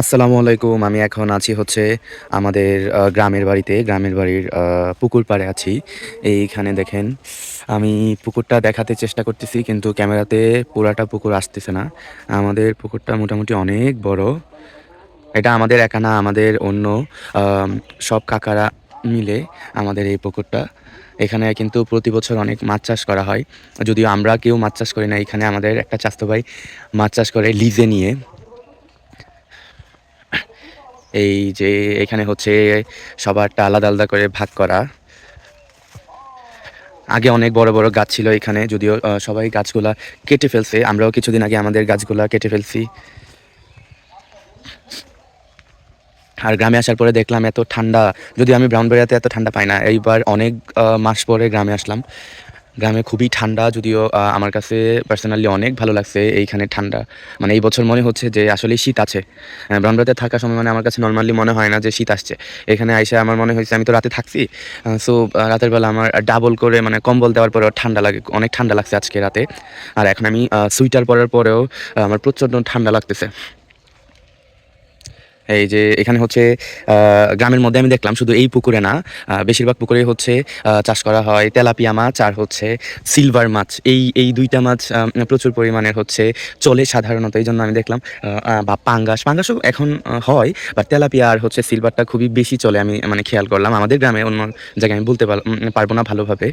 আসসালামু আলাইকুম, আমি এখন আছি হচ্ছে আমাদের গ্রামের বাড়িতে, গ্রামের বাড়ির পুকুর পাড়ে আছি। এইখানে দেখেন, আমি পুকুরটা দেখাতে চেষ্টা করতেছি, কিন্তু ক্যামেরাতে পুরাটা পুকুর আসতেছে না। আমাদের পুকুরটা মোটামুটি অনেক বড়। এটা আমাদের একা না, আমাদের অন্য সব কাকারা মিলে আমাদের এই পুকুরটা। এখানে কিন্তু প্রতি বছর অনেক মাছ চাষ করা হয়। যদিও আমরা কেউ মাছ চাষ করি না, এখানে আমাদের একটা চাস্তো মাছ চাষ করে লিজে নিয়ে। এই যে এখানে হচ্ছে সবারটা আলাদা আলাদা করে ভাগ করা। আগে অনেক বড় বড় গাছ ছিল এখানে, যদিও সবাই গাছগুলা কেটে ফেলছে। আমরাও কিছুদিন আগে আমাদের গাছগুলা কেটে ফেলছি। আর গ্রামে আসার পরে দেখলাম এত ঠান্ডা যদি আমি ব্রাউনবাড়িয়াতে এত ঠান্ডা পাই না, এইবার অনেক মাস পরে গ্রামে আসলাম। গ্রামে খুবই ঠান্ডা, যদিও আমার কাছে পার্সোনালি অনেক ভালো লাগছে এইখানে ঠান্ডা। মানে এই বছর মনে হচ্ছে যে আসলে শীত আছে। ব্রাউনবাড়িতে থাকার সময় মানে আমার কাছে নর্মালি মনে হয় না যে শীত আসছে। এখানে আইসা আমার মনে হয়েছে আমি তো রাতে থাকছি। সো রাতের বেলা আমার ডাবল করে মানে কম্বল দেওয়ার পরেও ঠান্ডা লাগে, অনেক ঠান্ডা লাগছে আজকে রাতে। আর এখন আমি সুইটার পরার পরেও আমার প্রচণ্ড ঠান্ডা লাগতেছে। এই যে এখানে হচ্ছে গ্রামের মধ্যে আমি দেখলাম শুধু এই পুকুরে না বেশিরভাগ পুকুরে হচ্ছে চাষ করা হয় তেলাপিয়া মাছ আর হচ্ছে সিলভার মাছ। এই এই দুইটা মাছ প্রচুর পরিমাণের হচ্ছে চলে সাধারণত, এই জন্য আমি দেখলাম বা পাঙ্গাস। পাঙ্গাসও এখন হয় বাট তেলাপিয়া আর হচ্ছে সিলভারটা খুবই বেশি চলে, আমি মানে খেয়াল করলাম। আমাদের গ্রামে অন্য জায়গায় আমি বলতে পার- পারব না ভালোভাবে।